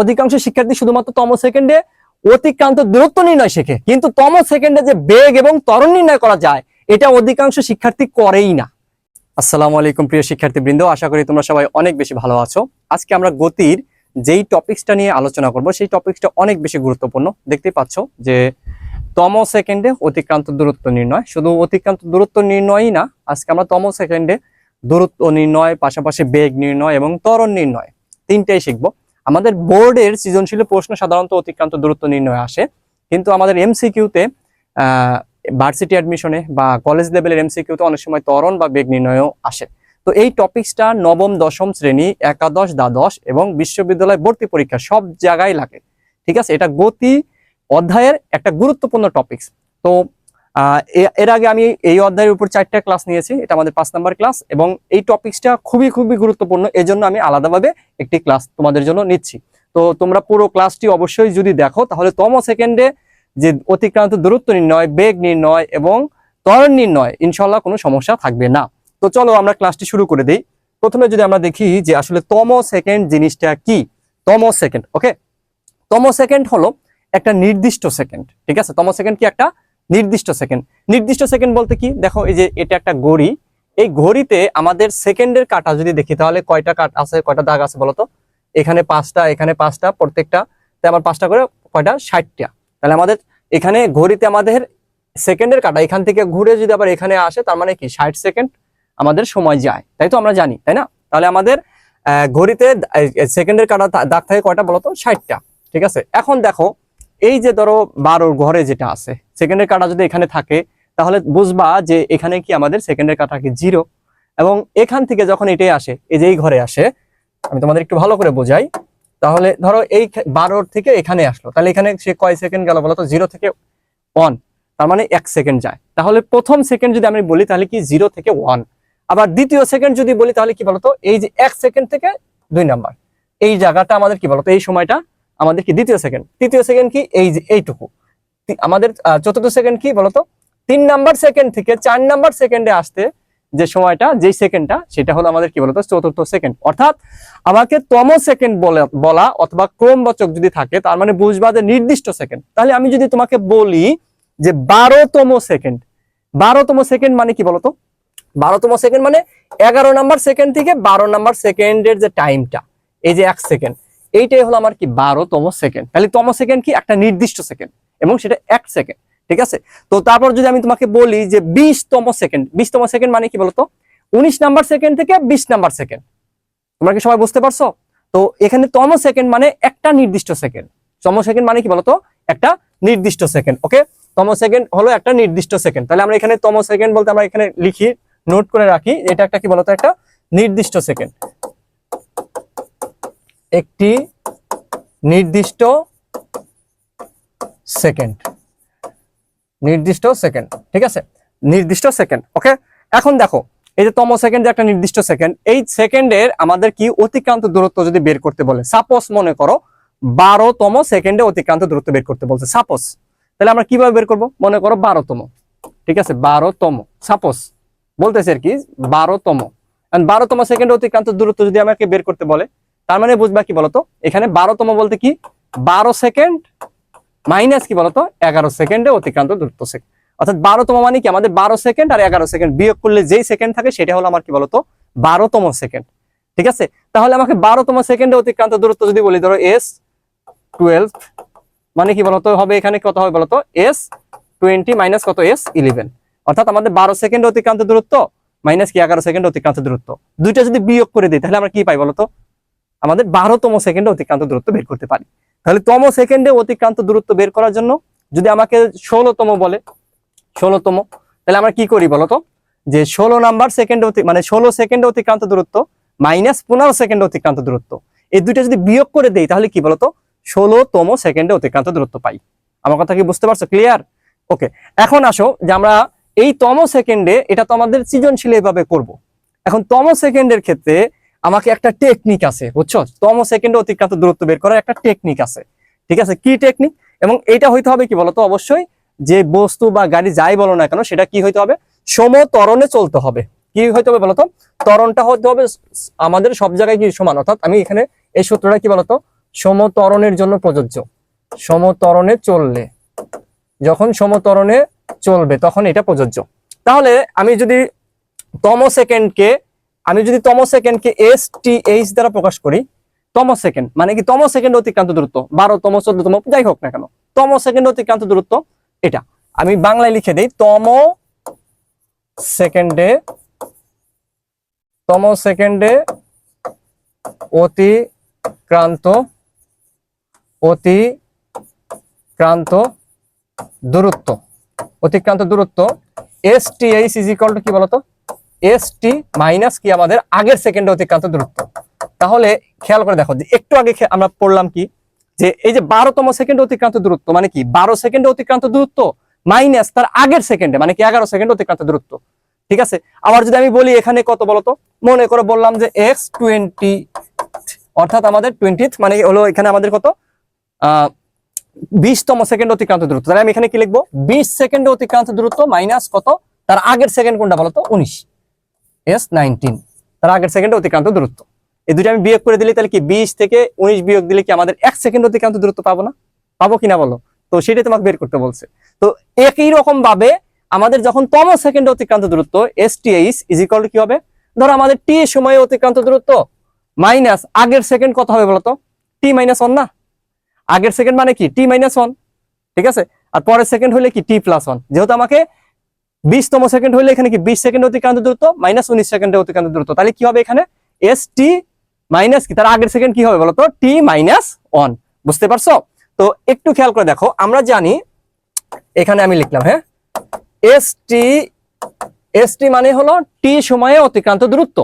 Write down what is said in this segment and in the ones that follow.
অধিকাংশ শিক্ষার্থী শুধুমাত্র তম সেকেন্ডে অতিক্রান্ত দূরত্ব নির্ণয় শেখে। কিন্তু তম সেকেন্ডে যে বেগ এবং ত্বরণ নির্ণয় করা যায়, এটা অধিকাংশ শিক্ষার্থী করেই না। আসসালামু আলাইকুম প্রিয় শিক্ষার্থী বৃন্দ আশা করি তোমরা সবাই অনেক বেশি ভালো আছো। আজকে আমরা গতির যেই টপিক্সটা নিয়ে আলোচনা করব, সেই টপিক্সটা অনেক বেশি গুরুত্বপূর্ণ। দেখতেই পাচ্ছ যে তম সেকেন্ডে অতিক্রান্ত দূরত্ব নির্ণয়। শুধু অতিক্রান্ত দূরত্ব নির্ণয়ই না, আজকে আমরা তম সেকেন্ডে দূরত্ব নির্ণয়, পাশাপাশি বেগ নির্ণয় এবং ত্বরণ নির্ণয় তিনটাই শিখব। আমাদের বোর্ডের সৃজনশীল প্রশ্ন সাধারণত অতিক্রান্ত দূরত্ব নির্ণয় আসে। কিন্তু আমাদের এমসিকিউতে ভার্সিটি অ্যাডমিশনে বা কলেজ লেভেলের এমসিকিউতে অনেক সময় ত্বরণ বা বেগ নির্ণয়ও আসে। তো এই টপিক্সটা নবম, দশম শ্রেণি, একাদশ, দ্বাদশ এবং বিশ্ববিদ্যালয় ভর্তি পরীক্ষা সব জায়গায় লাগে। ঠিক আছে? এটা গতি অধ্যায়ের একটা গুরুত্বপূর্ণ টপিক্স তো এর আগে আমি এই অধ্যায়ের উপর চারটা ক্লাস নিয়েছি, এটা আমাদের পাঁচ নাম্বার ক্লাস এবং এই টপিক্সটা খুবই খুবই গুরুত্বপূর্ণ, এজন্য আমি আলাদাভাবে একটি ক্লাস তোমাদের জন্য নিচ্ছি। তো তোমরা পুরো ক্লাসটি অবশ্যই যদি দেখো, তাহলে তম সেকেন্ডে যে অতিক্রান্ত দূরত্ব নির্ণয়, বেগ নির্ণয় এবং ত্বরণ নির্ণয় ইনশাল্লাহ কোনো সমস্যা থাকবে না। তো চলো আমরা ক্লাসটি শুরু করে দিই। প্রথমে যদি আমরা দেখি যে আসলে তম সেকেন্ড জিনিসটা কি? তম সেকেন্ড ওকে তম সেকেন্ড হলো একটা নির্দিষ্ট সেকেন্ড ঠিক আছে? তম সেকেন্ড কি একটা নির্দিষ্ট সেকেন্ড নির্দিষ্ট সেকেন্ড বলতে কি? দেখো, এই যে এটা একটা ঘড়ি। এই ঘড়িতে আমাদের সেকেন্ডের কাটা যদি দেখি, তাহলে কয়টা কাট আছে, কয়টা দাগ আছে বলতো? এখানে পাঁচটা এখানে পাঁচটা, প্রত্যেকটা। আমার পাঁচটা করে কয়টা? ষাটটা। তাহলে আমাদের এখানে ঘড়িতে আমাদের সেকেন্ডের কাটা। এখান থেকে ঘুরে যদি আবার এখানে আসে, তার মানে কি? ষাট সেকেন্ড আমাদের সময় যায়। তাই তো আমরা জানি, তাই না? তাহলে আমাদের ঘড়িতে সেকেন্ডের কাটা, দাগ থাকে কয়টা বলতো? ষাটটা। ঠিক আছে? এখন দেখো এই যে ধরো বারোর ঘরে যেটা আছে সেকেন্ডের কাটা যদি এখানে থাকে, তাহলে বুঝবা যে এখানে কি আমাদের সেকেন্ডের কাটা কি জিরো এবং এখান থেকে যখন এটাই আসে, এই যে এই ঘরে আসে, আমি তোমাদের একটু ভালো করে বোঝাই। তাহলে ধরো এই বারোর থেকে এখানে আসলো, তাহলে এখানে সে কয় সেকেন্ড গেল বলতো জিরো থেকে ওয়ান তার মানে এক সেকেন্ড যায়। তাহলে প্রথম সেকেন্ড যদি আমি বলি, তাহলে কি জিরো থেকে ওয়ান আবার দ্বিতীয় সেকেন্ড যদি বলি, তাহলে কি বলতো এই যে এক সেকেন্ড থেকে দুই নাম্বার এই জায়গাটা আমাদের কি বলতো এই সময়টা আমাদের কি দ্বিতীয় সেকেন্ড তৃতীয় সেকেন্ড কি? এই যে এইটুকু। আমাদের চতুর্থ সেকেন্ড কি বলতো? তিন নাম্বার সেকেন্ড থেকে চার নাম্বার সেকেন্ডে আসতে যে সময়টা, যেই সেকেন্ডটা সেটা হলো আমাদের কি বলতো? চতুর্থ সেকেন্ড অর্থাৎ আমাকে তম সেকেন্ড বলে অথবা ক্রমবাচক যদি থাকে, তার মানে বুঝবা যে নির্দিষ্ট সেকেন্ড তাহলে আমি যদি তোমাকে বলি যে বারোতম সেকেন্ড বারোতম সেকেন্ড মানে কি বলতো? বারোতম সেকেন্ড মানে এগারো নাম্বার সেকেন্ড থেকে বারো নাম্বার সেকেন্ডের যে টাইমটা এই যে এক সেকেন্ড এইটাই হলো আমার কি বারোতম সেকেন্ড তাহলে তম সেকেন্ড কি? একটা নির্দিষ্ট সেকেন্ড এবং সেটা এক সেকেন্ড ঠিক আছে? তো তারপর যদি আমি তোমাকে বলি যে বিশতম সেকেন্ড বিশতম সেকেন্ড মানে কি বলতো? উনিশ নাম্বার সেকেন্ড থেকে বিশ নাম্বার সেকেন্ড তোমরা কি সবাই বুঝতে পারছ? তো এখানে তম সেকেন্ড মানে একটা নির্দিষ্ট সেকেন্ড তম সেকেন্ড মানে কি বলতো? একটা নির্দিষ্ট সেকেন্ড ওকে তম সেকেন্ড হলো একটা নির্দিষ্ট সেকেন্ড তাহলে আমরা এখানে তম সেকেন্ড বলতে আমরা এখানে লিখি নোট করে রাখি, এটা একটা কি বলতো? একটা নির্দিষ্ট সেকেন্ড একটি নির্দিষ্ট সেকেন্ড। নির্দিষ্ট সেকেন্ড, ঠিক আছে? নির্দিষ্ট সেকেন্ড, ওকে? এখন দেখো, এই যে তম সেকেন্ড যে একটা নির্দিষ্ট সেকেন্ড, এই সেকেন্ডের আমাদের কি অতিক্রান্ত দূরত্ব যদি বের করতে বলে? সাপোজ মনে করো, বারোতম সেকেন্ডে অতিক্রান্ত দূরত্ব বের করতে বলছে। সাপোজ, তাহলে আমরা কীভাবে বের করব? মনে করো বারোতম, ঠিক আছে? বারোতম, সাপোজ, বলতেছে আর কি, বারোতম। বারোতম সেকেন্ডে অতিক্রান্ত দূরত্ব যদি আমাকে বের করতে বলে তার মানে বুঝবা কি বলতো? এখানে বারোতম বলতে কি? বারো সেকেন্ড মাইনাস কি বলতো? এগারো সেকেন্ডে অতিক্রান্ত দূরত্ব সেকেন্ড অর্থাৎ বারোতম মানে কি? আমাদের বারো সেকেন্ড আর এগারো সেকেন্ড বিয়োগ করলে যেই সেকেন্ড থাকে সেটা হলো আমার কি বলতো? বারোতম সেকেন্ড। ঠিক আছে? তাহলে আমাকে বারোতম সেকেন্ডে অতিক্রান্ত দূরত্ব যদি বলি, ধরো এস টুয়েলভ মানে কি বলতো? হবে এখানে কত হবে বলতো? এস টোয়েন্টি মাইনাস কত? এস ইলেভেন অর্থাৎ আমাদের বারো সেকেন্ড অতিক্রান্ত দূরত্ব মাইনাস কি? এগারো সেকেন্ড অতিক্রান্ত দূরত্ব। দুইটা যদি বিয়োগ করে দিই, তাহলে আমরা কি পাই বলতো? আমাদের বারোতম সেকেন্ডে অতিক্রান্ত দূরত্ব বের করতে পারি। তাহলে তম সেকেন্ডে অতিক্রান্ত দূরত্ব বের করার জন্য যদি আমাকে ষোলোতম বলে, ষোলোতম, তাহলে আমরা কি করি বলতো? যে ষোলো নাম্বার সেকেন্ড মানে ষোলো সেকেন্ড অতিক্রান্ত দূরত্ব মাইনাস পনেরো সেকেন্ড অতিক্রান্ত দূরত্ব। এই দুইটা যদি বিয়োগ করে দেই, তাহলে কি বলতো? ষোলোতম সেকেন্ডে অতিক্রান্ত দূরত্ব পাই। আমার কথা কি বুঝতে পারছ? ক্লিয়ার ওকে এখন আসো যে আমরা এই তম সেকেন্ডে এটা তো আমাদের সৃজনশীল এভাবে করব। এখন তম সেকেন্ডের ক্ষেত্রে আমাকে একটা টেকনিক আছে, বুঝছ? তম সেকেন্ডে অতিক্রান্ত দূরত্ব বের করার একটা টেকনিক আছে। ঠিক আছে? কি টেকনিক এবং এটা হইতে হবে কি বলতো? অবশ্যই যে বস্তু বা গাড়ি যাই বলো না কেন, সেটা কি হইতে হবে? সমতরণে চলতে হবে। কি হইতে হবে বলতো? ত্বরণটা হতে হবে আমাদের সব জায়গায় কি সমান? অর্থাৎ আমি এখানে এই সূত্রটা কি বলতো? সমতরণের জন্য প্রযোজ্য। সমতরণে চললে, যখন সমতরণে চলবে, তখন এটা প্রযোজ্য। তাহলে আমি যদি তম সেকেন্ডকে আমি যদি তম সেকেন্ডকে এস টি এইচ দ্বারা প্রকাশ করি তম সেকেন্ড মানে কি তম সেকেন্ড অতিক্রান্ত দূরত্ব, বারো বারোতম চোদ্দতম, যাই হোক না কেন তম সেকেন্ড অতিক্রান্ত দূরত্ব এটা। আমি বাংলায় লিখে দিই তম সেকেন্ডে তম সেকেন্ডে অতিক্রান্ত অতিক্রান্ত দূরত্ব। অতিক্রান্ত দূরত্ব, S T H is equal to কি বলতো? এস টি মাইনাস কি আমাদের আগের সেকেন্ডে অতিক্রান্ত দূরত্ব। তাহলে খেয়াল করে দেখো যে একটু আগে আমরা পড়লাম কি? যে এই যে বারোতম সেকেন্ডে অতিক্রান্ত দূরত্ব মানে কি? বারো সেকেন্ডে অতিক্রান্ত দূরত্ব মাইনাস তার আগের সেকেন্ডে মানে কি এগারো সেকেন্ড অতিক্রান্ত দূরত্ব। ঠিক আছে? আবার যদি আমি বলি এখানে কত বলতো মনে করে বললাম যে এক্স টোয়েন্টি অর্থাৎ আমাদের টোয়েন্টিথ মানে হলো এখানে আমাদের কত? আহ বিশতম সেকেন্ড অতিক্রান্ত দূরত্ব। তাহলে আমি এখানে কি লিখব? বিশ সেকেন্ডে অতিক্রান্ত দূরত্ব মাইনাস কত? তার আগের সেকেন্ড কোনটা বলতো উনিশ। এস নাইনটিন তার আগের সেকেন্ড অতিক্রান্ত দূরত্ব। এই দুটো আমি বিয়োগ করে দিলে তাহলে কি বিশ থেকে উনিশ বিয়োগ দিলে কি আমাদের এক সেকেন্ড অতিক্রান্ত দূরত্ব পাবো না? পাবো কিনা বলো? তো সেটাই তোমাকে বের করতে বলছে। তো একই রকম ভাবে আমাদের যখন তম সেকেন্ডে অতিক্রান্ত দূরত্ব S T H is equal কি হবে? ধরো আমাদের টি সময়ে অতিক্রান্ত দূরত্ব মাইনাস আগের সেকেন্ড কত হবে বলতো টি মাইনাস ওয়ান না? আগের সেকেন্ড মানে কি? টি মাইনাস ওয়ান ঠিক আছে? আর পরের সেকেন্ড হলে কি? টি প্লাস ওয়ান যেহেতু আমাকে বিশতম সেকেন্ড হলে এখানে কি বিশ সেকেন্ড অতিক্রান্ত দূরত্ব মাইনাস উনিশ সেকেন্ডে অতিক্রান্ত দূরত্ব। তাহলে কি হবে এখানে? এস টি মাইনাস কি? তার আগের সেকেন্ড কি হবে বলতো? টি মাইনাস ওয়ান বুঝতে পারছ? তো একটু খেয়াল করে দেখো, আমরা জানি, এখানে আমি লিখলাম হ্যাঁ? এস টি এস টি মানে হলো টি সময়ে অতিক্রান্ত দূরত্ব।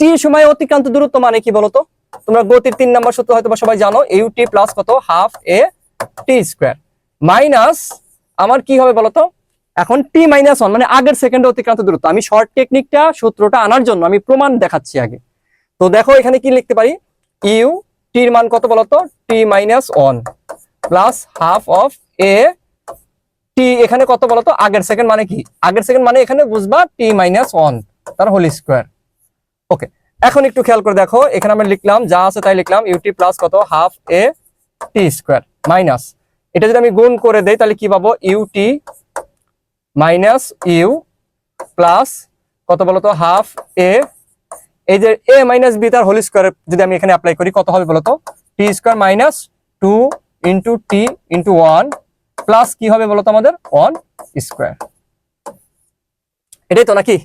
টি সময়ে অতিক্রান্ত দূরত্ব মানে কি বলতো? তোমরা গতির তিন নাম্বার সূত্র হয়তো সবাই জানো ইউ টি প্লাস কত? Half A T square minus আমার কি হবে বলতো? এখন টি মাইনাস ওয়ান মানে আগের সেকেন্ডে অতিক্রান্ত দূরত্ব। আমি শর্ট টেকনিকটা সূত্রটা আনার জন্য আমি প্রমাণ দেখাচ্ছি আগে। তো দেখো এখানে কি লিখতে পারি? ইউ টির মান কত বলতো? T minus one plus half of A T এখানে কত বলতো? আগের সেকেন্ড মানে কি? আগের সেকেন্ড মানে এখানে বুঝবা টি মাইনাস ওয়ান তার হোল স্কোয়ার ওকে এখন একটু খেয়াল করে দেখো, এখানে আমি লিখলাম, যা আছে তাই লিখলাম ইউটি প্লাস কত? Half A T square minus এটা যদি আমি গুণ করে দেই, তাহলে কি পাবো? ইউটি মাইনাস ইউ প্লাস কত বলতো? Half A. এই যে এ মাইনাস বি তার হোল স্কোয়ার যদি আমি এখানে অ্যাপ্লাই করি, কত হবে বলতো? T square minus two into T into one plus কি হবে বলতো আমাদের? One square. এটাই তো নাকি?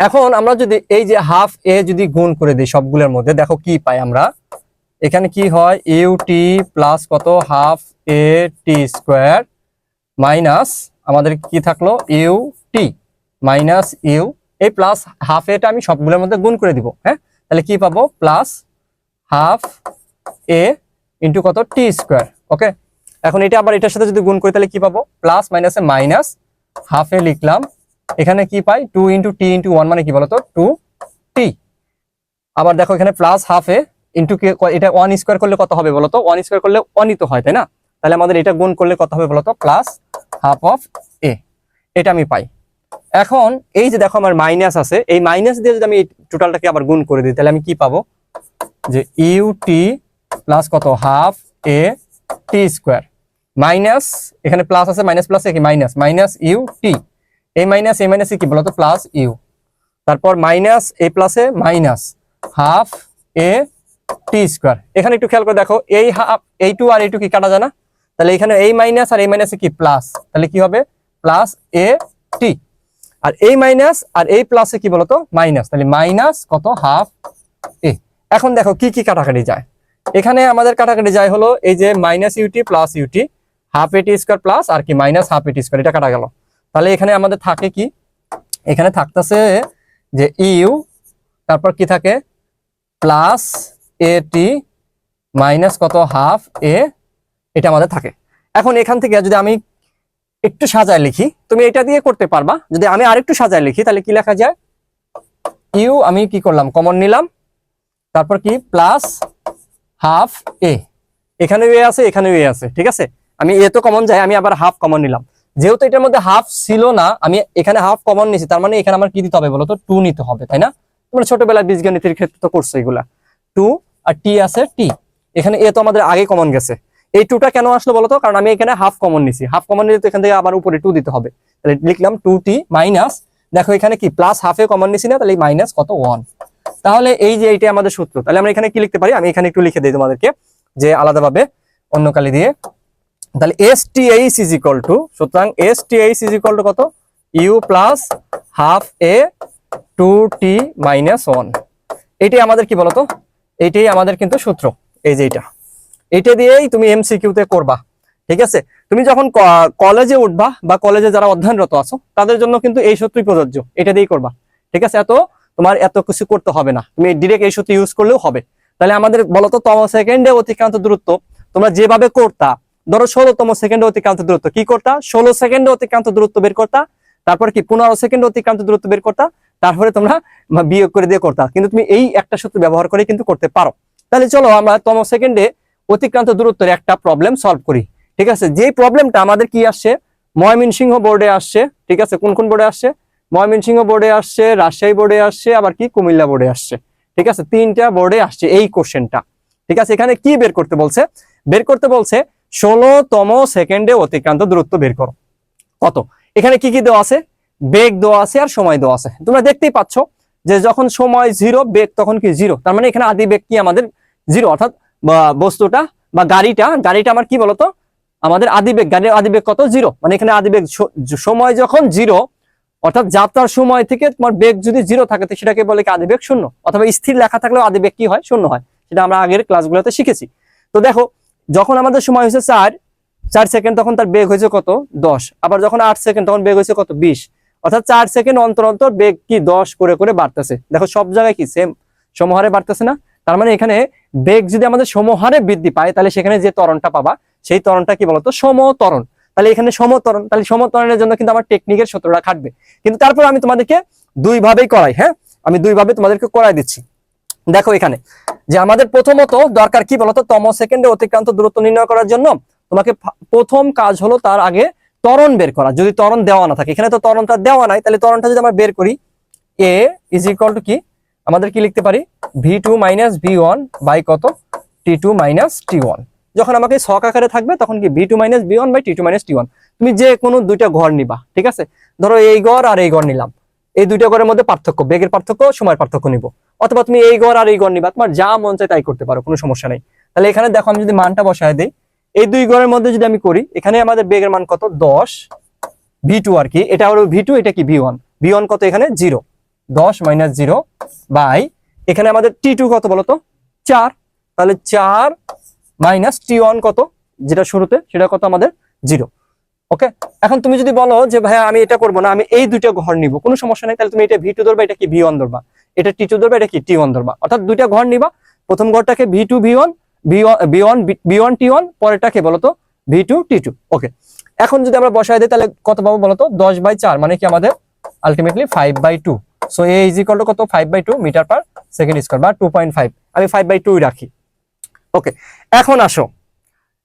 এখন আমরা যদি এই যে হাফ এ যদি গুণ করে দিই সবগুলোর মধ্যে, দেখো কি পাই আমরা? এখানে কি হয়? ইউ টি প্লাস কত? Half A T square minus আমাদের কি থাকল? ইউ টি মাইনাস ইউ এই প্লাস হাফ এটা আমি সবগুলোর মধ্যে গুণ করে দিব হ্যাঁ? তাহলে কি পাবো? প্লাস হাফ এ ইন্টু কত? টি স্কোয়ার ওকে এখন এটা আবার এটার সাথে যদি গুণ করি, তাহলে কি পাবো? প্লাস মাইনাসে মাইনাস হাফ এ লিখলাম। এখানে কি পাই? Two into T into one মানে কি বলতো? টু টি আবার দেখো এখানে প্লাস হাফ এ ইন্টু এটা ওয়ান স্কোয়ার করলে কত হবে বলতো? ওয়ান স্কোয়ার করলে ওয়ানই তো হয়, তাই না? তাহলে আমাদের এটা গুণ করলে কত হবে বলতো? প্লাস হাফ অফ এ এটা আমি পাই। এখন এই যে দেখো আমার মাইনাস আছে, এই মাইনাস দিয়ে যদি আমি টোটালটাকে আবার গুণ করে দিই, তাহলে আমি কি পাবো? যে ইউ টি প্লাস কত? Half A T square minus এখানে প্লাস আছে মাইনাস প্লাস কি? মাইনাস মাইনাস ইউ টি এই মাইনাস এই মাইনাসে কি বলতো? প্লাস ইউ তারপর মাইনাস এ প্লাসে minus half A T square এখানে একটু খেয়াল করে দেখো, এই হাফ এই টু আর এই টু কি কাটা যায় না? তাহলে এখানে এই মাইনাস আর এই মাইনাসে কি? প্লাস তাহলে কি হবে? প্লাস এ টি আর এই মাইনাস আর এই প্লাসে কি বলতো? মাইনাস তাহলে মাইনাস কত? হাফ এ এখন দেখো কি কি কাটাকাটি যায়? এখানে আমাদের কাটাকাটি যায় হলো এই যে minus U T plus U T half A T square plus আর কি মাইনাস হাফ এটি স্কোয়ার এটা কাটা গেল। তাহলে এখানে আমাদের থাকে কি? এখানে থাকতেছে যে ইউ তারপর কি থাকে? প্লাস এ টি মাইনাস কত? হাফ এ এটা আমাদের থাকে। এখন এখান থেকে যদি আমি একটু সাজায় লিখি, তুমি এটা দিয়ে করতে পারবা। যদি আমি আরেকটু সাজায় লিখি, তাহলে কি লেখা যায়? ইউ আমি কি করলাম? কমন নিলাম। তারপর কি? প্লাস হাফ এ এখানে এ আছে এখানে এ আছে, ঠিক আছে? আমি এ তো কমন যাই, আমি আবার হাফ কমন নিলাম। যেহেতু এটার মধ্যে হাফ ছিল না, আমি এখানে হাফ কমন নিছি তার মানে এখানে আমার কি দিতে হবে বলো তো? টু নিতে হবে, তাই না? তোমরা ছোটবেলায় বীজগণিতের ক্ষেত্রে তো করছ এগুলা। টু আর টি আছে টি এখানে এ তো আমাদের আগে কমন গেছে। এই টুটা কেন আসলো বলতো? কারণ আমি এখানে হাফ কমন নিছি। হাফ কমন নিলে তো এখান থেকে আবার উপরে টু দিতে হবে। তাহলে লিখলাম টু টি মাইনাস দেখো এখানে কি প্লাস হাফে কমন নিছি না, তাহলে মাইনাস কত? ওয়ান তাহলে এই যে এইটাই আমাদের সূত্র, তাহলে আমরা এখানে কি লিখতে পারি? আমি এখানে একটু লিখে দিই তোমাদেরকে, যে আলাদাভাবে অন্য কালি দিয়ে। তাহলে S T H is equal to সুতরাং S T H is equal to কত? U plus half A two T minus one এটাই আমাদের কি বলতো? এইটাই আমাদের কিন্তু সূত্র, এই যে এইটা। এটা দিয়েই তুমি এমসিকিউতে করবা, ঠিক আছে? তুমি যখন কলেজে উঠবা বা কলেজে যারা অধ্যয়নরত আছো, তাদের জন্য কিন্তু এই সূত্রই প্রযোজ্য, এটা দিয়েই করবা, ঠিক আছে? এত তোমার এত কিছু করতে হবে না, তুমি ডিরেক্ট এই সূত্র ইউজ করলেও হবে। তাহলে আমাদের বলতো তম সেকেন্ডে অতিক্রান্ত দূরত্ব, তোমরা যেভাবে করতা, ধরো ষোলোতম সেকেন্ডে অতিক্রান্ত দূরত্ব, কি করতা? ষোলো সেকেন্ডে অতিক্রান্ত দূরত্ব বের করতা, তারপর কি পনেরো সেকেন্ডে অতিক্রান্ত দূরত্ব বের করতা, তারপরে তোমরা বিয়োগ করে দিয়ে করতা, কিন্তু তুমি এই একটা সূত্র ব্যবহার করে কিন্তু করতে পারো। তাহলে চলো আমরা তম সেকেন্ডে অতিক্রান্ত দূরত্বের একটা প্রবলেম সলভ করি, ঠিক আছে? যে প্রবলেমটা আমাদের কি আসছে? ময়মনসিংহ বোর্ডে আসছে, ঠিক আছে? কোন কোন বোর্ডে আসছে? ময়মনসিংহ বোর্ডে আসছে, রাজশাহী বোর্ডে আসছে, আবার কি? কুমিল্লা বোর্ডে আসছে, ঠিক আছে? তিনটা বোর্ডে আসছে এই কোশ্চেনটা ঠিক আছে? এখানে কি বের করতে বলছে? বের করতে বলছে, ষোলোতম সেকেন্ডে অতিক্রান্ত দূরত্ব বের করো। কত? এখানে কি কি দেওয়া আছে? বেগ দেওয়া আছে আর সময় দেওয়া আছে। তোমরা দেখতেই পাচ্ছ যে যখন সময় জিরো বেগ তখন কি জিরো তার মানে এখানে আদি বেগ কি আমাদের জিরো অর্থাৎ বস্তুটা বা গাড়িটা গাড়িটা আমার কি বলতো? আমাদের আদিবেগ গাড়ির আদিবেগ কত? জিরো। মানে এখানে আদিবেগ সময় যখন জিরো, অর্থাৎ যাত্রার সময় থেকে তোমার বেগ যদি জিরো থাকে সেটাকে বলে কি আদিবেগ শূন্য? অথবা স্থির লেখা থাকলেও আদিবেগ কি হয়? শূন্য হয়। সেটা আমরা আগের ক্লাসগুলোতে শিখেছি। তো দেখো, যখন আমাদের সময় হয়েছে চার চার সেকেন্ড তখন তার বেগ হয়েছে কত? দশ। আবার যখন আট সেকেন্ড তখন বেগ হয়েছে কত? বিশ। অর্থাৎ চার সেকেন্ড অন্তর অন্তর বেগ কি? দশ করে করে বাড়তেছে। দেখো সব জায়গায় কি? সেম সমহারে বাড়তেছে না? তার মানে এখানে বেগ যদি আমাদের সমহারে বৃদ্ধি পায়, তাহলে সেখানে যে তরণটা পাবা, সেই তরণটা কি বলতো? সমতরণ। তাহলে এখানে সমতরণ, তাহলে সমতরণের জন্য কিন্তু আমার টেকনিকের সূত্রটা খাটবে। কিন্তু তারপর আমি তোমাদেরকে দুই ভাবেই করাই হ্যাঁ? আমি দুই ভাবে তোমাদেরকে করাই দিচ্ছি। দেখো এখানে, যে আমাদের প্রথমত দরকার কি বলতো? তম সেকেন্ডে অতিক্রান্ত দূরত্ব নির্ণয় করার জন্য তোমাকে প্রথম কাজ হলো তার আগে ত্বরণ বের করা। যদি তরণ দেওয়া না থাকে, এখানে তো তরণটা দেওয়া নাই, তাহলে তরণটা যদি আমরা বের করি এ ইজ ইকুয়াল টু কি? আমাদের কি লিখতে পারি? V two minus V one by কত? T two minus T one যখন আমাকে ছক আকারে থাকবে, তখন কি V two minus V one by T two minus T one তুমি যে কোনো দুইটা ঘর নিবা, ঠিক আছে? ধরো এই ঘর আর এই ঘর নিলাম। এই দুইটা ঘরের মধ্যে পার্থক্য, বেগের পার্থক্য, সময়ের পার্থক্য নিব। অথবা তুমি এই ঘর আর এই ঘর নিবা, তোমার যা মন চায় তাই করতে পারো, কোনো সমস্যা নেই। তাহলে এখানে দেখো, আমি যদি মানটা বসায় দিই, এই দুই ঘরের মধ্যে যদি আমি করি, এখানে আমাদের বেগের মান কত? দশ। ভি টু আর কি, এটা হলো ভি টু এটা কি ভি ওয়ান ভি ওয়ান কত এখানে? জিরো দশ মাইনাস জিরো বাই এখানে আমাদের টি টু কত বলতো? চার। তাহলে চার মাইনাস টি ওয়ান কত? যেটা শুরুতে, সেটা কত আমাদের? জিরো ওকে এখন তুমি যদি বলো যে ভাই আমি এটা করব না, আমি এই দুইটা ঘর নিব। কোনো সমস্যা নেই, তাহলে তুমি এটা ভি টু ধরবা, এটা কি ভি ওয়ান ধরবা? এটা টি টু ধরবা, এটা কি টি ওয়ান ধরবা? অর্থাৎ দুইটা ঘর নিবা। প্রথম ঘরটাকে V two V one V one B one T one পরেরটাকে বলতো V two T two okay এখন যদি আমরা বসায় দিই, তাহলে কত পাবো বলতো? দশ বাই চার মানে কি আমাদের ultimately five by two so A is equal to কত? Five by two metre per second square বা টু পয়েন্ট ফাইভ আমি ফাইভ বাই টুই রাখি। ওকে এখন আসো।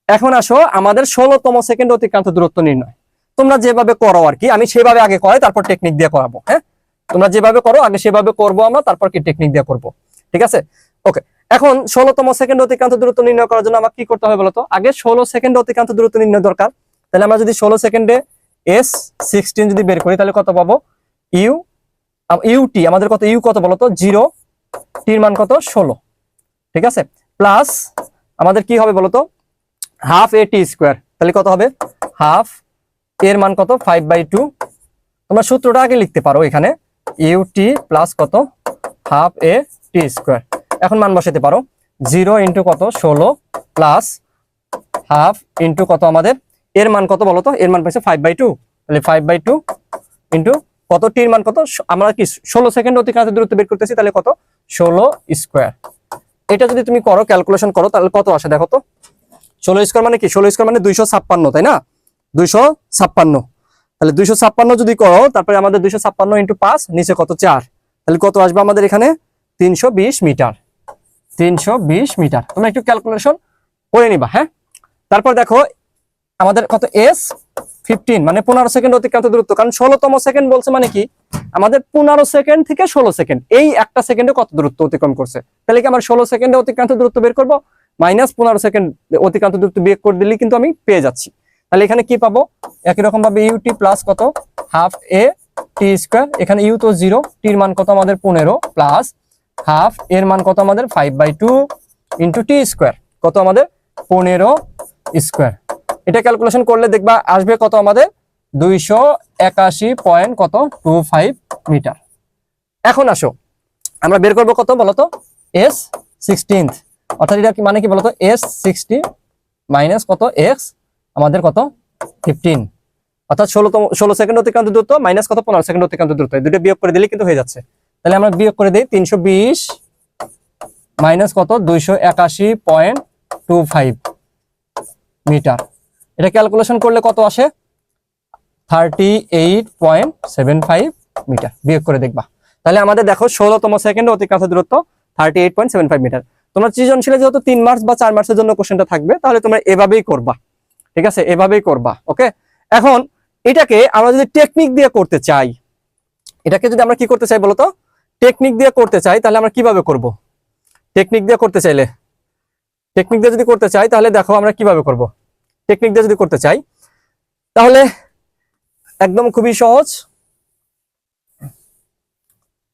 এখন আসো, আমাদের ষোলোতম সেকেন্ড অতিক্রান্ত দূরত্ব নির্ণয়। তোমরা যেভাবে করো আর কি, আমি সেভাবে আগে করাই, তারপর টেকনিক দিয়ে করাবো হ্যাঁ? তোমরা যেভাবে করো আগে সেভাবে করব আমরা, তারপর কি টেকনিক দিয়ে করব। ঠিক আছে? ওকে এখন ষোলোতম সেকেন্ড অতিক্রান্ত দূরত্ব নির্ণয় করার জন্য আমার কি করতে হবে বলতো? আগে ষোলো সেকেন্ড অতিক্রান্ত দূরত্ব নির্ণয় দরকার। তাহলে আমরা যদি ষোলো সেকেন্ডে এস সিক্সটিন যদি বের করি, তাহলে কত পাবো? ইউ ইউটি আমাদের কত? ইউ কত বলতো? জিরো, টির মান কত? ষোলো। ঠিক আছে? প্লাস আমাদের কি হবে বলতো? Half A T square. তাহলে কত হবে? হাফ এর মান কত? Five by two. তোমরা সূত্রটা আগে লিখতে পারো এখানে। ইউটি প্লাস কত? Half A T square. এখন মান বসাতে পারো। জিরো ইন্টু কত? ষোলো প্লাস হাফ ইন্টু কত আমাদের? এর মান কত বলো তো এর মান পাইছে ফাইভ বাই টু। তাহলে ফাইভ বাই টু ইন্টু কত টির মান কত? আমরা কি ষোলো সেকেন্ড অতিক্রান্ত দূরত্ব বের করতেছি, তাহলে কত? ষোলো স্কোয়ার। এটা যদি তুমি করো ক্যালকুলেশন করো, তাহলে কত আসে দেখো তো? ষোলো স্কোয়ার মানে কি? ষোলো স্কোয়ার মানে দুইশো ছাপ্পান্ন, তাই না? দুইশো ছাপ্পান্ন। তাহলে দুইশো ছাপ্পান্ন যদি করো, তারপরে আমাদের দুইশো ছাপ্পান্ন ইন্টু পাঁচ, নিচে কত? চার। তাহলে কত আসবে আমাদের এখানে? তিনশো বিশ মিটার। তিনশো বিশ মিটার। তোমরা একটু ক্যালকুলেশন করে নিবা হ্যাঁ? তারপর দেখো, আমাদের কত? এস ফিফটিন মানে পনেরো সেকেন্ড অতিক্রান্ত দূরত্ব। কারণ ষোলোতম সেকেন্ড বলছে মানে কি? আমাদের পনেরো সেকেন্ড থেকে ষোলো সেকেন্ড এই একটা সেকেন্ডে কত দূরত্ব অতিক্রম করছে? তাহলে কি আমার ষোলো সেকেন্ডে অতিক্রান্ত দূরত্ব বের করব? মাইনাস পনেরো সেকেন্ড অতিক্রান্ত দূরত্ব বের করে দিলেই কিন্তু আমি পেয়ে যাচ্ছি। তাহলে এখানে কি পাবো? একই রকম ভাবে ইউটি প্লাস কত? হাফ এ টি স্কোয়ার এখানে ইউ তো জিরো টির মান কত আমাদের পনেরো প্লাস হাফ এর মান কত আমাদের five by two into T square কত আমাদের? পনেরো স্কোয়ার এটা ক্যালকুলেশন করলে দেখবা আসবে কত আমাদের? দুইশো একাশি পয়েন্ট কত? টু ফাইভ মিটার এখন আসো। আমরা বের করব কত বলতো? এস সিক্সটিন্থ অর্থাৎ এটা মানে কি বলতো? এস সিক্সটি মাইনাস কত? এক্স আমাদের কত? ফিফটিন অর্থাৎ ষোলোতম ষোলো সেকেন্ড অতিক্রান্ত দূরত্ব মাইনাস কত? পনেরো সেকেন্ড অতিক্রান্ত দূরত্ব। দুটো বিয়োগ করে দিলে কিন্তু হয়ে যাচ্ছে। তাহলে আমরা বিয়োগ করে দিই তিনশো বিশ মাইনাস কত? দুইশো একাশি পয়েন্ট টু ফাইভ মিটার এটা ক্যালকুলেশন করলে কত আসে? Thirty eight point seven five metre বিয়োগ করে দেখবা। তাহলে আমাদের দেখো ষোলোতম সেকেন্ডে অতিক্রান্ত দূরত্ব thirty eight point seven five metre তোমরা সৃজনশীলে যেহেতু তিন মার্কস বা চার মার্কসের জন্য কোশ্চেনটা থাকবে, তাহলে তোমরা এভাবেই করবা। ঠিক আছে? এভাবেই করবা ওকে এখন এটাকে আমরা যদি টেকনিক দিয়ে করতে চাই, এটাকে যদি আমরা কি করতে চাই বলতো? টেকনিক দিয়ে করতে চাই, তাহলে আমরা কীভাবে করব? টেকনিক দিয়ে করতে চাইলে। টেকনিক দিয়ে যদি করতে চাই, তাহলে দেখো আমরা কীভাবে করব? টেকনিক দিয়ে যদি করতে চাই, তাহলে একদম খুবই সহজ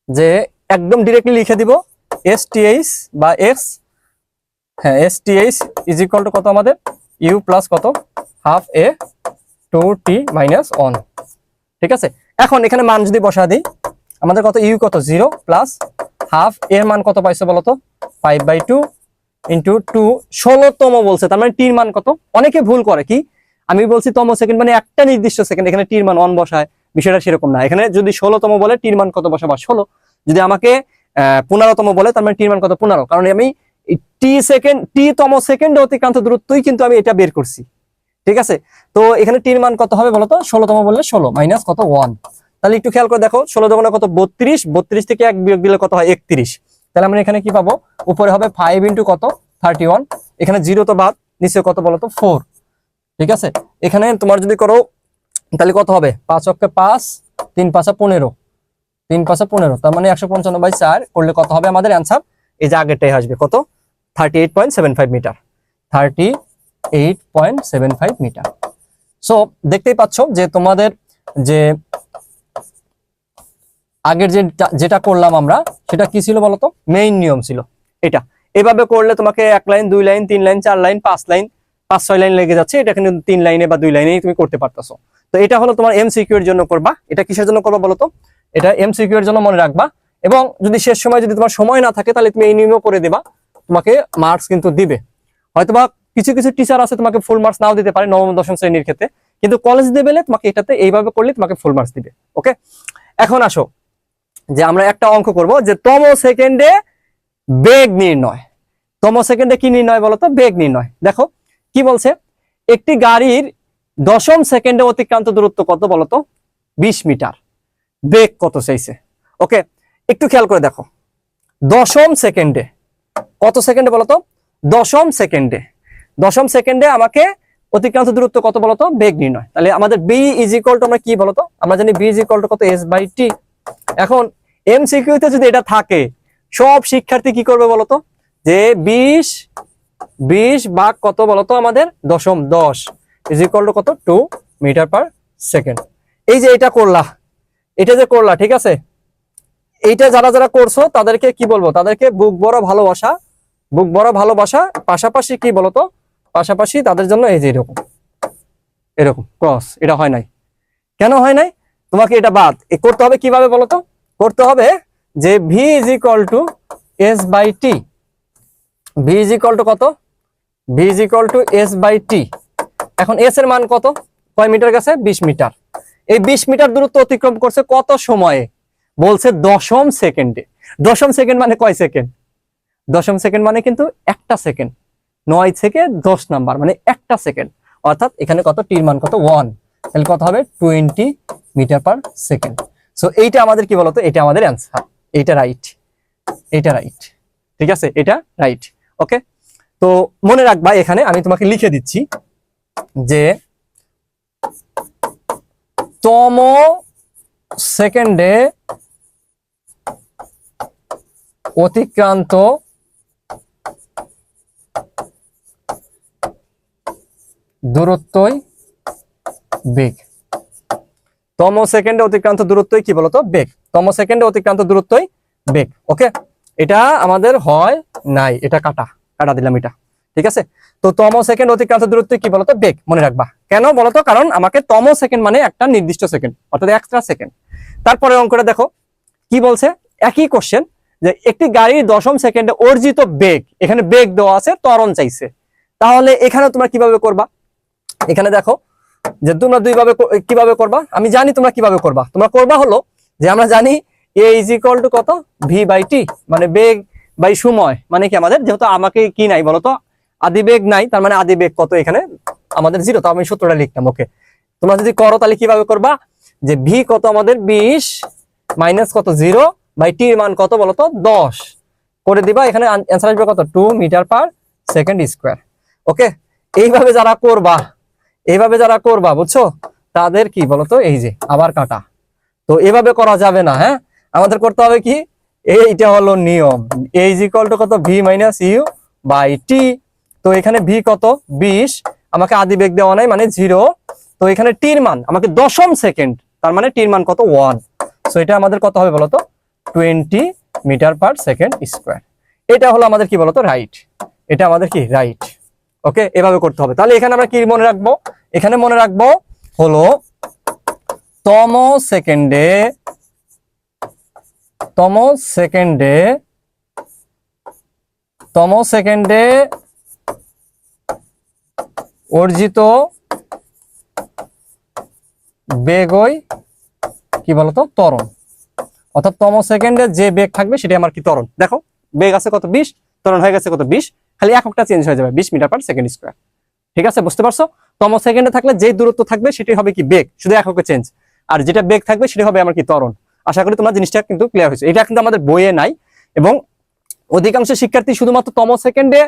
যে একদম ডিরেক্টলি লিখে দিব এস টিএইচ বা এক্স হ্যাঁ S T H is equal to কত আমাদের? ইউ প্লাস কত? Half A two T minus one ঠিক আছে? এখন এখানে মান যদি বসা দিই, আমাদের কত? ইউ কত? জিরো প্লাস হাফ এর মান কত পাইছে বলতো? Five by two into two ষোলোতম বলছে, তার মানে টির মান কত? অনেকে ভুল করে, কি? আমি বলছি তম সেকেন্ড মানে একটা নির্দিষ্ট সেকেন্ড এখানে টির মান অন বসায়, বিষয়টা সেরকম না। এখানে যদি ষোলোতম বলে, টির মান কত বসাবা? ষোলো, যদি আমাকে পনেরোতম বলে, তার মানে টির মান কত? পনেরো। কারণ আমি টি সেকেন্ড টি তম সেকেন্ড অতিক্রান্ত দূরত্বই কিন্তু আমি এটা বের করছি। ঠিক আছে? তো এখানে টির মান কত হবে বলতো? ষোলোতম বললে ষোলো মাইনাস কত? ওয়ান তাহলে একটু খেয়াল করে দেখো, ষোলো দোকানে কত? বত্রিশ বত্রিশ থেকে এক বিয়োগ দিলে কত হয়? একত্রিশ। তাহলে আমরা এখানে কি পাবো? উপরে হবে ফাইভ ইন্টু কত? থার্টি এখানে জিরো তো বাদ, নিচে কত বলতো ফোর। ঠিক আছে? এখানে তোমার যদি করো, তাহলে কত হবে? পাঁচ অক্ষে পাঁচ, তিন পাঁচা পনেরো। তিন পাঁচা পনেরো, তার মানে একশো পঞ্চান্ন বাই চার, করলে কত হবে আমাদের অ্যান্সার এই যে আগেরটাই আসবে, কত? Thirty eight point seven five metre. Thirty eight point seven five metre. So দেখতেই পাচ্ছ যে তোমাদের যে আগের যে যেটা করলাম আমরা, সেটা কি ছিল বলতো মেইন নিয়ম ছিল। এটা। এভাবে করলে তোমাকে এক লাইন, দুই লাইন, তিন লাইন, চার লাইন, পাঁচ লাইন, পাঁচ, ছয় লাইন লেগে যাচ্ছে। এটা কিন্তু তিন লাইনে বা দুই লাইনেই তুমি করতে পারতেছো। তো এটা হলো তোমার এমসিকিউ এর জন্য করবা। এটা কিসের জন্য করবা বলতো এটা এমসিকিউ এর জন্য মনে রাখবা। এবং যদি শেষ সময় যদি তোমার সময় না থাকে, তাহলে তুমি এই নিয়মও করে দেবা। তোমাকে মার্কস কিন্তু দিবে। হয়তোবা কিছু কিছু টিচার আছে তোমাকে ফুল মার্কস নাও দিতে পারে নবম, দশম শ্রেণির ক্ষেত্রে। কিন্তু কলেজ লেভেলে তোমাকে এটাতে এইভাবে করলে তোমাকে ফুল মার্কস দিবে। ওকে এখন আসো। যে আমরা একটা অঙ্ক করব যে তম সেকেন্ডে বেগ নির্ণয়। তম সেকেন্ডে কি নির্ণয় বলতো বেগ নির্ণয়। দেখো, কি বলছে? একটি গাড়ির দশম সেকেন্ডে অতিক্রান্ত দূরত্ব কত বলতো বিশ মিটার। বেগ কত চাইছে? ওকে, একটু খেয়াল করে দেখো। দশম সেকেন্ডে, কত সেকেন্ডে বলতো দশম সেকেন্ডে। দশম সেকেন্ডে আমাকে অতিক্রান্ত দূরত্ব কত বলতো বেগ নির্ণয়। তাহলে আমাদের বি ইজ ইকুয়াল টু আমরা কি বলতো আমরা জানি বি ইজ ইকুয়াল টু কত? এস বাই টি এখন এমসিকিউতে যদি এটা থাকে, সব শিক্ষার্থী কি করবে বলতো যে বিশ বিশ ভাগ কত বলতো আমাদের? দশম দশ। ইজ ইকুয়াল টু কত? টু মিটার পার সেকেন্ড এই যে এটা করলা, এটা যে করলা, ঠিক আছে? এইটা যারা যারা করছ, তাদেরকে কি বলব? তাদেরকে বুক বড় ভালোবাসা, বুক বড় ভালোবাসা, পাশাপাশি কি বলতো পাশাপাশি তাদের জন্য এই যে এরকম। এরকম ক্রস এটা হয় নাই। কেন হয় নাই? তোমাকে এটা বাদ। করতে হবে কীভাবে বলতো করতে হবে যে V is equal to S by T V is equal to কত? V is equal to S by T এখন এস এর মান কত? কয় মিটার গেছে? বিশ মিটার। এই বিশ মিটার দূরত্ব অতিক্রম করছে কত সময়ে? বলছে দশম সেকেন্ডে। দশম সেকেন্ড মানে কয় সেকেন্ড? দশম সেকেন্ড মানে কিন্তু একটা সেকেন্ড। নয় থেকে দশ নাম্বার মানে একটা সেকেন্ড। অর্থাৎ এখানে কত? টির মান কত? ওয়ান তাহলে কত হবে? Twenty metre per second so এইটা আমাদের কি বলতো? এটা আমাদের অ্যান্সার এইটা রাইট এটা রাইট ঠিক আছে? এটা রাইট ওকে তো মনে রাখবা, এখানে আমি তোমাকে লিখে দিচ্ছি যে তম সেকেন্ডে অতিক্রান্ত দূরত্বই বেগ। তম সেকেন্ডে অতিক্রান্ত দূরত্বই কি বলতো? বেগ। তম সেকেন্ডে অতিক্রান্ত দূরত্বই বেগ। ওকে এটা আমাদের হয় নাই, এটা কাটা কাটা দিলাম এটা, ঠিক আছে? তো তম সেকেন্ড অতিক্রান্ত দূরত্ব কি বলতো? বেগ, মনে রাখবা। কেন বলতো? কারণ আমাকে তম সেকেন্ড মানে একটা নির্দিষ্ট সেকেন্ড অর্থাৎ এক্সট্রা সেকেন্ড তারপরে অঙ্কটা দেখো, কি বলছে? একই কোশ্চেন যে একটি গাড়ির দশম সেকেন্ডে অর্জিত বেগ, এখানে বেগ দেওয়া আছে, ত্বরণ চাইছে। তাহলে এখানে তোমরা কীভাবে করবা? এখানে দেখো, যে তোমরা দুইভাবে কীভাবে করবা? আমি জানি তোমরা কীভাবে করবা। তোমরা করবা হলো, যে আমরা জানি এ ইজ ইকুয়াল টু কত? ভি বাই টি মানে বেগ বাই সময় মানে কি আমাদের? যেহেতু আমাকে কি নাই বলতো? আদি বেগ নাই, তার মানে আদি বেগ কত এখানে? আমাদের জিরো তো আমি সূত্রটা লিখতাম ওকে তোমরা যদি করো তাহলে কীভাবে করবা? যে ভি কত আমাদের? বিশ মাইনাস কত? জিরো বাই টির মান কত বলতো? দশ। করে দিবা, এখানে অ্যান্সার আসবে কত? Two metre per second square okay এইভাবে যারা করবা, এইভাবে যারা করবা, বুঝছ? তাদের কি বলতো? এই যে, আবার কাটা। তো এভাবে করা যাবে না হ্যাঁ? আমাদের করতে হবে কি? এইটা হলো নিয়ম। এই ইকুয়াল টু কত? V minus U by T তো এখানে ভি কত? বিশ। আমাকে আদি বেগ দেওয়া নাই মানে জিরো তো এখানে টির মান, আমাকে দশম সেকেন্ড তার মানে টির মান কত? ওয়ান সো এটা আমাদের কত হবে বলতো? Twenty metre per second square এটা হলো আমাদের কি বলতো? রাইট এটা আমাদের কি? রাইট ওকে এভাবে করতে হবে। তাহলে এখানে আমরা কি মনে রাখব? এখানে মনে রাখব হলো তম সেকেন্ডে তম সেকেন্ডে তম সেকেন্ডে অর্জিত বেগই কি বলতো? ত্বরণ। অর্থাৎ তম সেকেন্ডে যে বেগ থাকবে সেটা আমার কি ত্বরণ? দেখো, বেগ আছে কত বিশ, ত্বরণ হয়ে গেছে কত বিশ, খালি এককটা চেঞ্জ হয়ে যাবে বিশ মিটার পার সেকেন্ড স্কোয়ার। ঠিক আছে, বুঝতে পারছ? তম সেকেন্ডে থাকলে যে দূরত্ব থাকবে সেটি হবে কি বেগ, শুধু এককে চেঞ্জ। আর যেটা বেগ থাকবে সেটা হবে আমার কি ত্বরণ। আশা করি তোমার জিনিসটা কিন্তু ক্লিয়ার হয়েছে। এটা কিন্তু আমাদের বইয়ে নাই এবং অধিকাংশ শিক্ষার্থী শুধুমাত্র তম সেকেন্ডে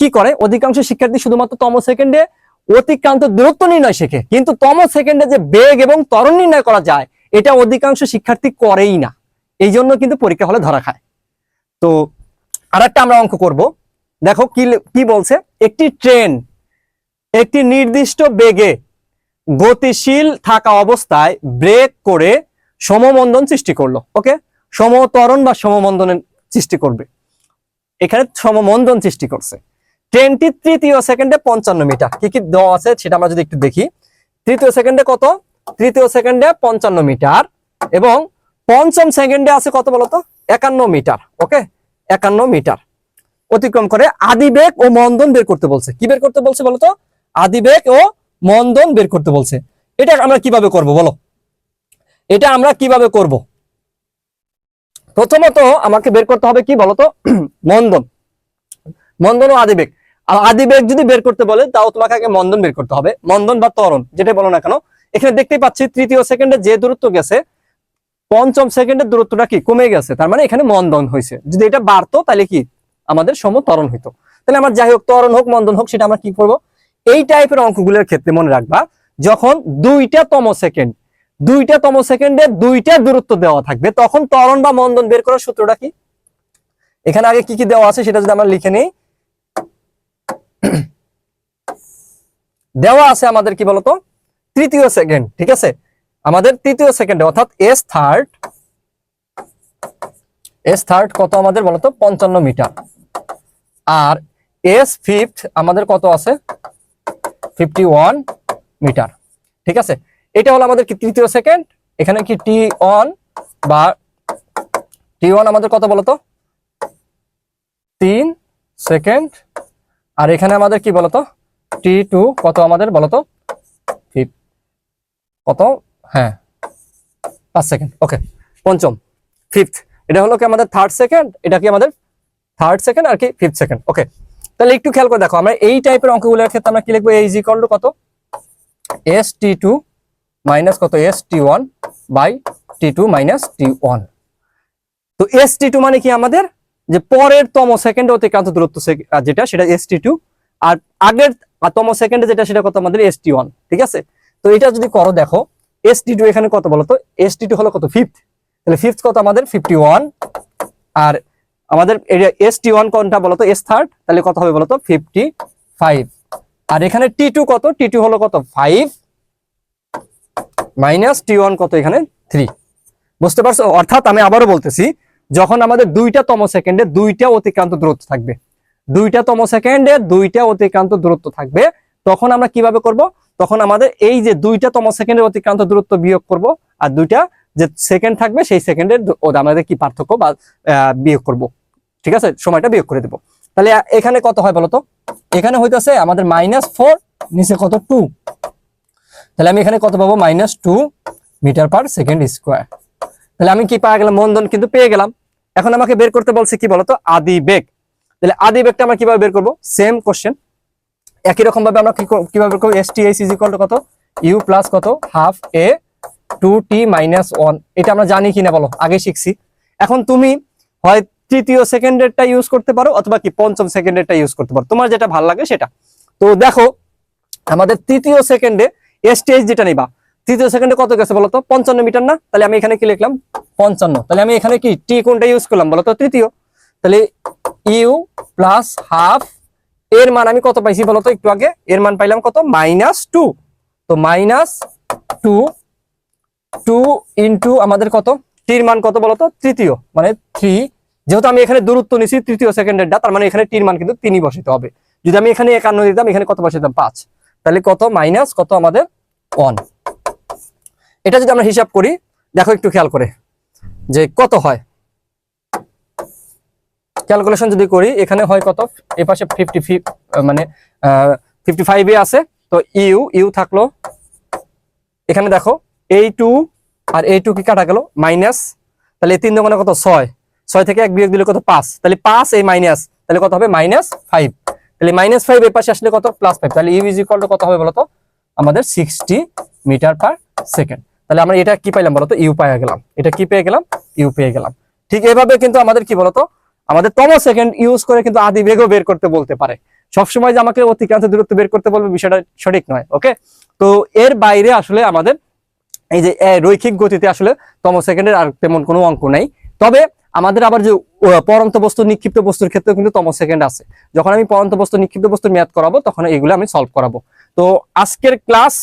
কি করে? অধিকাংশ শিক্ষার্থী শুধুমাত্র তম সেকেন্ডে অতিক্রান্ত দূরত্ব নির্ণয় শেখে। কিন্তু তম সেকেন্ডে যে বেগ এবং তরণ নির্ণয় করা যায়, এটা অধিকাংশ শিক্ষার্থী করেই না। এই জন্য কিন্তু পরীক্ষা হলে ধরা খায়। তো আর একটা আমরা অঙ্ক করব। দেখো কি কি বলছে? একটি ট্রেন একটি নির্দিষ্ট বেগে গতিশীল থাকা অবস্থায় ব্রেক করে সমমন্দন সৃষ্টি করল ওকে সমতরণ বা সমমন্দনের সৃষ্টি করবে। এখানে সমমন্দন সৃষ্টি করছে। ট্রেনটি তৃতীয় সেকেন্ডে পঞ্চান্ন মিটার। কি কি দেওয়া আছে সেটা আমরা যদি একটু দেখি। তৃতীয় সেকেন্ডে কত? তৃতীয় সেকেন্ডে পঞ্চান্ন মিটার এবং পঞ্চম সেকেন্ডে আছে কত বলতো? একান্ন মিটার ওকে একান্ন মিটার। অতিক্রম করে আদিবেগ ও মন্দন বের করতে বলছে। কি বের করতে বলছে বলতো? আদিবেগ ও মন্দন বের করতে বলছে। এটা আমরা কীভাবে করব বলো? এটা আমরা কীভাবে করব? প্রথমত আমাকে বের করতে হবে কি বলতো? মন্দন। মন্দন ও আদিবেগ। আদিবেগ যদি বের করতে বলে, তাও তোমাকে আগে মন্দন বের করতে হবে। মন্দন বা ত্বরণ, যেটা বলো না কেন? এখানে দেখতে পাচ্ছি তৃতীয় সেকেন্ডে যে দূরত্ব গেছে, পঞ্চম সেকেন্ডের দূরত্বটা কি? কমে গেছে। তার মানে এখানে মন্দন হয়েছে। যদি এটা বাড়তো, তাহলে কি? আমাদের সম সমতরণ হইতো। তাহলে আমার যাই হোক, ত্বরণ হোক, মন্দন হোক, সেটা আমরা কি করব? এই টাইপের অঙ্কগুলোর ক্ষেত্রে মনে রাখবা, যখন দুইটা তম সেকেন্ড দুইটা তম সেকেন্ডে দুইটা দূরত্ব দেওয়া থাকবে। তখন ত্বরণ বা মন্দন বের করার সূত্রটা কি? এখানে আগে কি কি দেওয়া আছে সেটা যদি আমরা লিখে নিই। দেওয়া আছে আমাদের কি বলতো? তৃতীয় সেকেন্ড, ঠিক আছে? আমাদের তৃতীয় সেকেন্ডে, অর্থাৎ এস থার্ড এস থার্ড কত আমাদের বলতো? পঞ্চান্ন মিটার। আর এস ফিফথ আমাদের কত আছে? ফিফটি মিটার, ঠিক আছে? এটা হলো আমাদের কি তৃতীয় সেকেন্ড এখানে কি টি অন বা টি ওয়ান আমাদের কত বলতো তিন সেকেন্ড আর এখানে আমাদের কি বলতো টি টু কত আমাদের বলতো কত? হ্যাঁ পাঁচ সেকেন্ড ওকে পঞ্চম ফিফথ এটা হলো কি আমাদের থার্ড সেকেন্ড এটা কি আমাদের থার্ড সেকেন্ড আর কি ফিফথ সেকেন্ড ওকে তাহলে একটু খেয়াল করে দেখো, আমরা এই টাইপের অঙ্কগুলোর ক্ষেত্রে আমরা কি লিখব? এই টু কত? এস টি টু মাইনাস কত? S T one by T two minus T one তো এস টি টু মানে কি আমাদের? যে পরের তম সেকেন্ডে অতিক্রান্ত দূরত্ব যেটা, সেটা এস টি টু আর আগের তম সেকেন্ডে যেটা, সেটা কত আমাদের? এস টি ওয়ান ঠিক আছে? তো এটা যদি করো, দেখো এস টি টু এখানে কত বলতো এস টি টু হলো কত? ফিফথ তাহলে ফিফথ কত আমাদের? ফিফটি ওয়ান আর আমাদের এস টি ওয়ান কোনটা বলতো এস থার্ড তাহলে কত হবে বলতো ফিফটি ফাইভ আর এখানে টি টু কত? টি টু হলো কত? ফাইভ মাইনাস টি ওয়ান কত এখানে? থ্রি বুঝতে পারছ? অর্থাৎ আমি আবারও বলতেছি, যখন আমাদের দুইটা তম সেকেন্ডে দুইটা অতিক্রান্ত দূরত্ব থাকবে, দুইটা তম সেকেন্ডে দুইটা অতিক্রান্ত দূরত্ব থাকবে, তখন আমরা কীভাবে করব? তখন আমাদের এই যে দুইটা তম সেকেন্ডের অতিক্রান্ত দূরত্ব বিয়োগ করব, আর দুইটা যে সেকেন্ড থাকবে, সেই সেকেন্ডের আমাদের কি পার্থক্য বা বিয়োগ করব। ঠিক আছে? সময়টা বিয়োগ করে দেব। তাহলে এখানে কত হয় বলতো এখানে হইতেছে আমাদের মাইনাস ফোর নিচে কত টু তাহলে আমি এখানে কত পাবো? Minus two metre per second square তাহলে আমি কি পেয়ে গেলাম? মন্দন কিন্তু পেয়ে গেলাম। এখন আমাকে বের করতে বলছে কি বলতো? আদি বেগ। তাহলে আদি বেগটা আমরা কীভাবে বের করব? সেম কোশ্চেন একই রকম ভাবে আমরা কীভাবে বের করব এস টু কত? ইউ প্লাস কত? Half A two T minus one এটা আমরা জানি কিনা বলো? আগে শিখছি। এখন তুমি হয় তৃতীয় সেকেন্ডেরটা ইউজ করতে পারো অথবা কি পঞ্চম সেকেন্ডেরটা ইউজ করতে পারো। তোমার যেটা ভালো লাগে সেটা। তো দেখো, আমাদের তৃতীয় সেকেন্ডে এসটিএইচ যেটা নিবা, তৃতীয় সেকেন্ডে কত গেছে বলতো? পঞ্চান্ন মিটার না? তাহলে আমি এখানে কি লিখলাম? পঞ্চান্ন। তাহলে আমি এখানে কি? টি কোনটা ইউজ করলাম বলতো? তৃতীয়। তাহলে ইউ প্লাস হাফ এর মান আমি কত পাইছি বলতো? একটু আগে। এর মান পাইলাম কত? মাইনাস টু তো মাইনাস টু টু ইন্টু আমাদের কত? টির মান কত বলতো? তৃতীয়। মানে থ্রি যেহেতু আমি এখানে দূরত্ব নিছি তৃতীয় সেকেন্ডের সেকেন্ডেরটা তার মানে এখানে টির মান কিন্তু তিনই বসাতে হবে। যদি আমি এখানে একান্ন দিতাম, এখানে কত বসাতাম পাঁচ। তাহলে কত মাইনাস কত আমাদের ওয়ান এটা যদি আমরা হিসাব করি, দেখো একটু খেয়াল করে, যে কত হয়? ক্যালকুলেশন যদি করি, এখানে হয় কত? এ পাশে ফিফটি মানে ফিফটি ফাইভে আছে, তো ইউ ইউ থাকল, এখানে দেখো এই টু আর এই টু কি কাটা গেল? মাইনাস তাহলে এই তিন দোকানে কত? ছয়। ছয় থেকে এক বিয়োগ দিলে কত? পাঁচ। তাহলে পাঁচ এই মাইনাস তাহলে কত হবে? মাইনাস ফাইভ তাহলে মাইনাস ফাইভ এর পাশে আসলে কত? প্লাস ফাইভ তাহলে ইউ ইজ ইকুয়াল টু কত হবে বলতো? আমাদের সিক্সটি মিটার পার সেকেন্ড তাহলে আমরা এটা কি পাইলাম বলতো? ইউ পেয়ে গেলাম। এটা কি পেয়ে গেলাম? ইউ পেয়ে গেলাম। ঠিক এভাবে কিন্তু আমাদের কি বলতো? আমাদের তম সেকেন্ড ইউজ করে কিন্তু আদি বেগও বের করতে বলতে পারে। সবসময় যে আমাকে অতিক্রান্ত দূরত্ব বের করতে বলবে বিষয়টা সঠিক নয় ওকে তো এর বাইরে আসলে আমাদের এই যে রৈখিক গতিতে আসলে তম সেকেন্ডের আর তেমন কোনো অঙ্ক নাই। তবে আমাদের আবার যে পরন্ত বস্তু, নিক্ষিপ্ত বস্তুর ক্ষেত্রে কিন্তু তম সেকেন্ড আছে। যখন আমি পরন্ত বস্তু, নিক্ষিপ্ত বস্তুর মেয়াদ করাবো, তখন এগুলো আমি সলভ করাবো। তো আজকের ক্লাস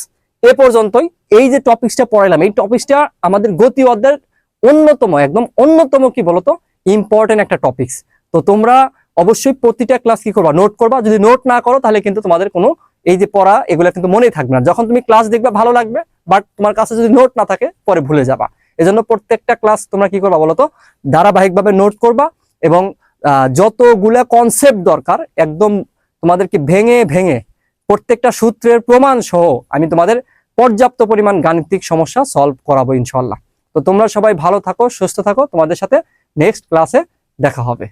এ পর্যন্তই। এই যে টপিকসটা পড়াইলাম, এই টপিকসটা আমাদের গতি অধ্যায়ের অন্যতম, একদম অন্যতম কি বলতো? ইম্পর্টেন্ট একটা টপিকস তো তোমরা অবশ্যই প্রতিটা ক্লাস কি করবা? নোট করবা। যদি নোট না করো, তাহলে কিন্তু তোমাদের কোনো এই যে পড়া, এগুলো কিন্তু মনেই থাকবে না। যখন তুমি ক্লাস দেখবে, ভালো লাগবে বাট তোমার কাছে যদি নোট না থাকে, পরে ভুলে যাবা। এজন্য প্রত্যেকটা ক্লাস তোমরা কি করবা বলতো? ধারাবাহিকভাবে নোট করবা এবং যতগুলা কনসেপ্ট দরকার, একদম তোমাদেরকে ভেঙে ভেঙে প্রত্যেকটা সূত্রের প্রমাণ সহ আমি তোমাদের পর্যাপ্ত পরিমাণ গাণিতিক সমস্যা সলভ করাবো ইনশাল্লাহ তো তোমরা সবাই ভালো থাকো, সুস্থ থাকো। তোমাদের সাথে নেক্সট ক্লাসে দেখা হবে।